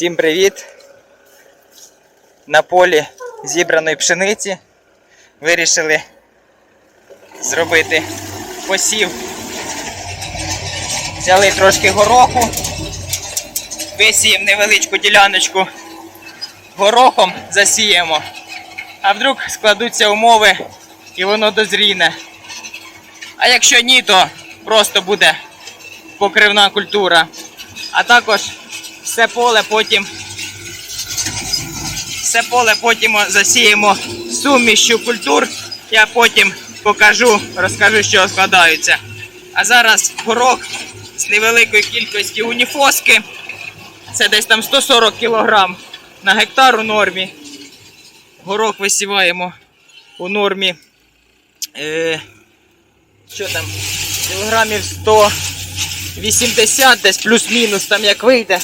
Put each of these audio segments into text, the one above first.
Всім привіт! На полі зібраної пшениці вирішили зробити посів. Взяли трошки гороху, висіємо невеличку діляночку горохом, засіємо. А вдруг складуться умови і воно дозріне. А якщо ні, то просто буде покривна культура. А також все поле потім все поле потім засіємо сумішю культур. Я потім покажу, розкажу, що складаються. А зараз горох з невеликої кількості уніфоски. Це десь там 140 кг на гектар у нормі. Горох висіваємо у нормі. Е, що там? Кілограмів 180, десь плюс-мінус там як вийде.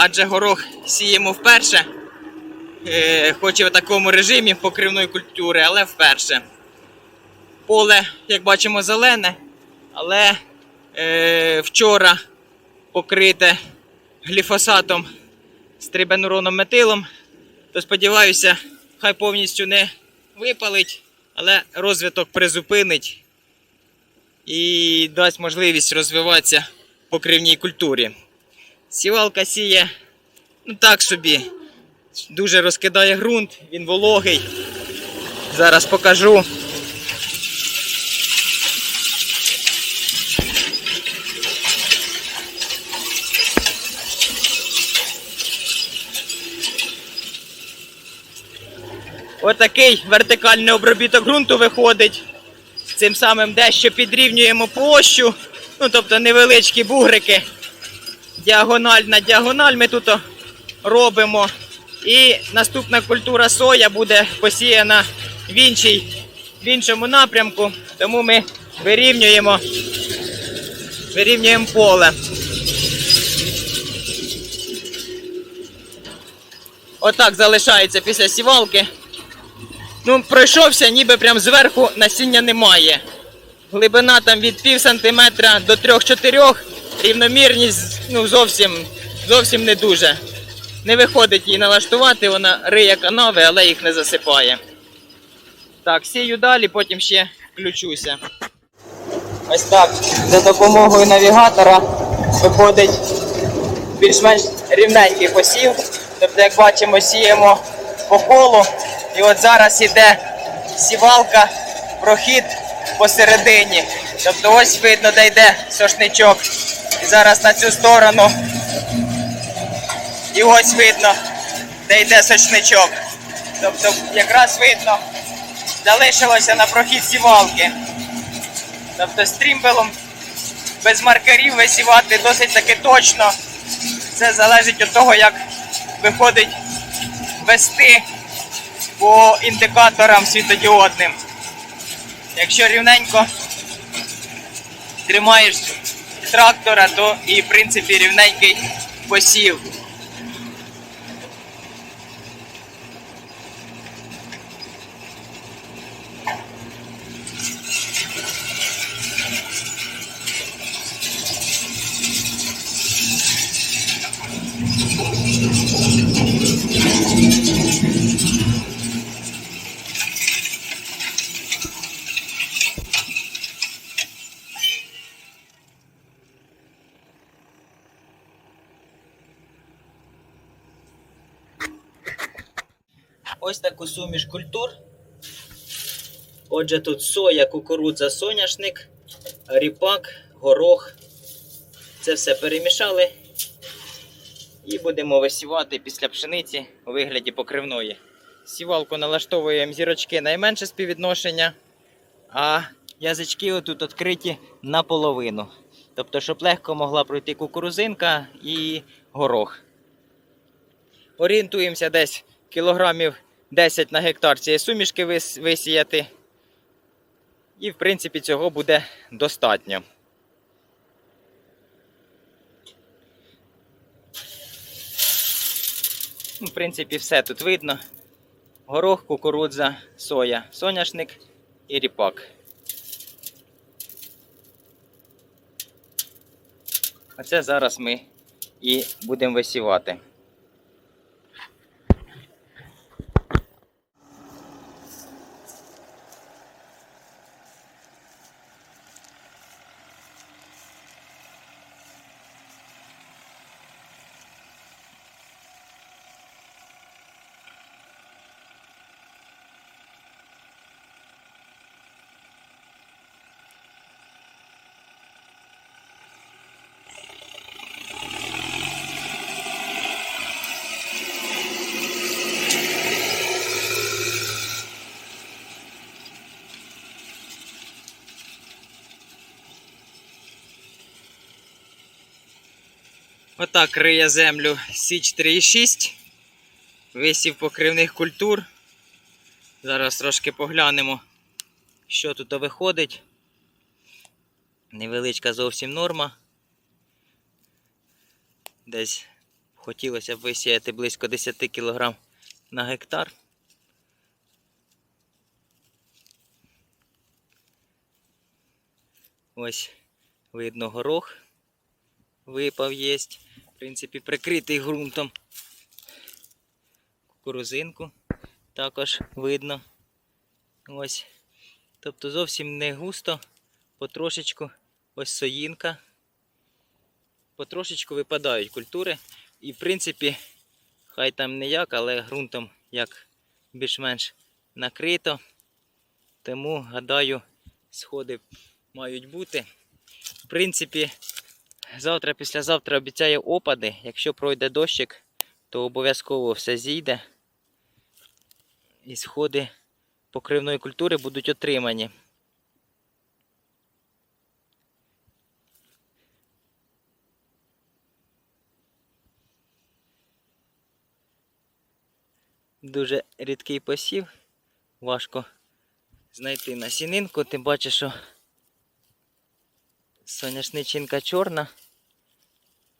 Адже горох сіємо вперше. Е, хоч і в такому режимі покривної культури, але вперше. Поле, як бачимо, зелене, але е, вчора покрите гліфосатом з трибенуроном метилом. То сподіваюся, хай повністю не випалить, але розвиток призупинить і дасть можливість розвиватися покривній культурі. Сівалка сіє, ну так собі, дуже розкидає ґрунт, він вологий. Зараз покажу. Отакий вертикальний обробіток ґрунту виходить. Цим самим дещо підрівнюємо площу, ну тобто невеличкі бугрики. Діагональ на діагональ ми тут робимо. І наступна культура соя буде посіяна в, іншій, в іншому напрямку, тому ми вирівнюємо, вирівнюємо поле. Отак залишається після сівалки. Ну, пройшовся, ніби прям зверху насіння немає. Глибина там від пів сантиметра до 3-4, рівномірність ну, зовсім, зовсім не дуже. Не виходить її налаштувати, вона риє канави, але їх не засипає. Так, сію далі, потім ще включуся. Ось так, за допомогою навігатора виходить більш-менш рівненький посів. Тобто, як бачимо, сіємо по колу. І от зараз іде сівалка, прохід посередині. Тобто ось видно, де йде сошничок. Зараз на цю сторону. І ось видно, де йде сошничок. Тобто якраз видно, залишилося на прохід сівалки. Тобто стрімбелом без маркерів висівати досить таки точно. Це залежить від того, як виходить вести по індикаторам світодіодним. Якщо рівненько тримаєш трактора, то і в принципі рівненький посів. Ось таку суміш культур. Отже, тут соя, кукурудза, соняшник, ріпак, горох. Це все перемішали. І будемо висівати після пшениці у вигляді покривної. Сівалку налаштовуємо зірочки найменше співвідношення, а язички отут відкриті наполовину. Тобто, щоб легко могла пройти кукурузинка і горох. Орієнтуємося десь кілограмів 10 на гектар цієї сумішки висіяти. І, в принципі, цього буде достатньо. Ну, В принципі, все тут видно. Горох, кукурудза, соя, соняшник і ріпак. Оце зараз ми і будемо висівати. Отак риє землю Січ 3,6. Висів покривних культур. Зараз трошки поглянемо, що тут виходить. Невеличка зовсім норма. Десь хотілося б висіяти близько 10 кг на гектар. Ось видно горох випав єсть. В принципі, прикритий ґрунтом. Кукурузинку також видно. Ось. Тобто зовсім не густо, потрошечку. Ось соїнка. Потрошечку випадають культури. І в принципі, хай там не як, але ґрунтом як більш-менш накрито. Тому, гадаю, сходи мають бути. В принципі, завтра, післязавтра обіцяє опади. Якщо пройде дощик, то обов'язково все зійде. І сходи покривної культури будуть отримані. Дуже рідкий посів. Важко знайти насінинку, тим бачиш, що соняшничинка чорна.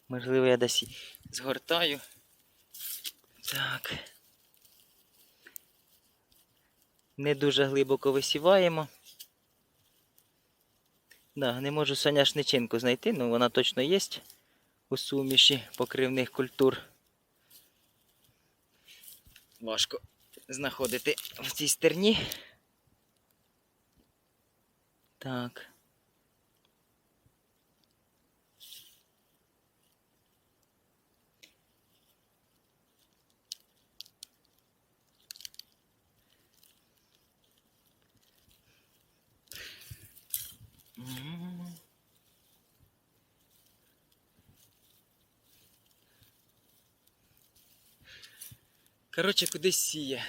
Можливо, я десь згортаю. Так. Не дуже глибоко висіваємо. Да, не можу соняшничинку знайти, але вона точно є у суміші покривних культур. Важко знаходити в цій стерні. Так. Коротше, кудись сіє.